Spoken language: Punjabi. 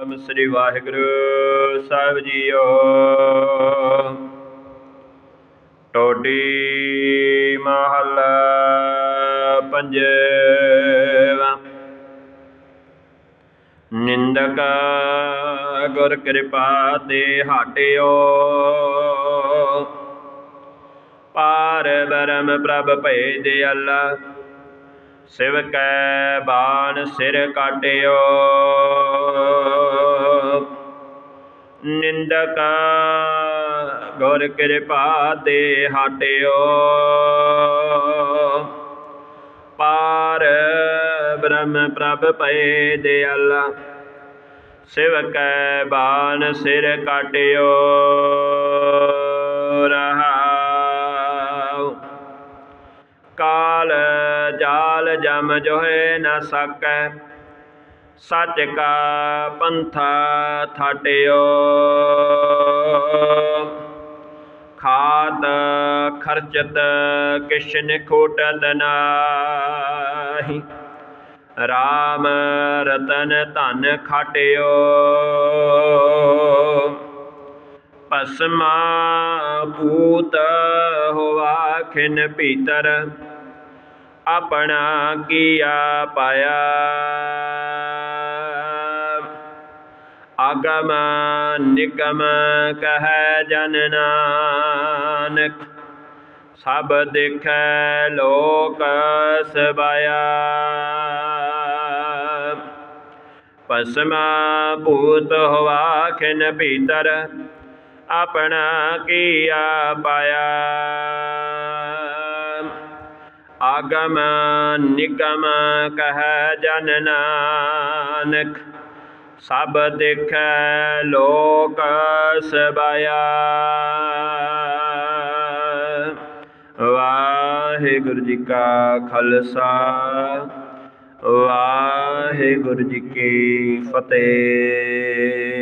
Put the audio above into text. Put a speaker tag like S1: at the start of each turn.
S1: ਨਮः ਸ੍ਰੀ ਵਾਹਿਗੁਰੂ ਸਾਹਿਬ ਜੀਓ। ਟੋਡੀ ਮਹੱਲਾ ਪੰਜਵਾ। ਨਿੰਦਕ ਗੁਰ ਕਿਰਪਾ ਤੇ ਹਟਿਓ। ਪਾਰ ਬਰਮ ਪ੍ਰਭ ਭਏ ਦੇ ਅੱਲਾ। ਸਿਵ ਕੈ ਬਾਣ ਸਿਰ ਕਾਟਿਓ। ਨਿੰਦਕ ਗੁਰ ਕਿਰਪਾ ਤੇ ਹਟਿਓ। ਪਾਰ ਬ੍ਰਹਮ ਪ੍ਰਭ ਪਏ ਦੇ ਅੱਲਾ ਸਿਵ ਕੈ ਬਾਣ ਸਿਰ ਕਾਟਿਓ। ਰਹਾਉ ਜਾਲ ਜਮ ਜੋਹਿ ਨ ਸਕੈ। ਸੱਚ ਕਾ ਪੰਥਾ ਥਾਟਿਓ। ਖਾਤ ਖਰਚਤ ਕਿਸ਼ਨ ਖੋਟਤ ਨਾਹੀ। RAM ਰਤਨ ਧਨ ਖਾਟਿਓ। ਭਸਮਾ ਭੂਤ ਹੋਵਾ ਖਿਨ ਭੀਤਰ। ਆਪਣਾ ਕੀਆ ਪਾਇਆ। ਆਗਮ ਨਿਕਮ ਕਹੈ ਜਨ ਨਾਨਕ, ਸਭ ਦੇਖੈ ਲੋਕ ਸਬਾਇਆ। ਪਸਮਾ ਭੂਤ ਹੋਵਾ ਖਿਨ ਭੀਤਰ, ਆਪਣਾ ਕੀਆ ਪਾਇਆ। ਆਗਮ ਨਿਗਮ ਕਹੈ ਜਨ ਨਾਨਕ, ਸਭ ਦੇਖੈ ਲੋਕ ਸਬਾਇਆ ਵਾਹਿਗੁਰੂ ਜੀ ਕਾ ਖਾਲਸਾ, ਵਾਹਿਗੁਰੂ ਜੀ ਕੀ ਫਤਿਹ।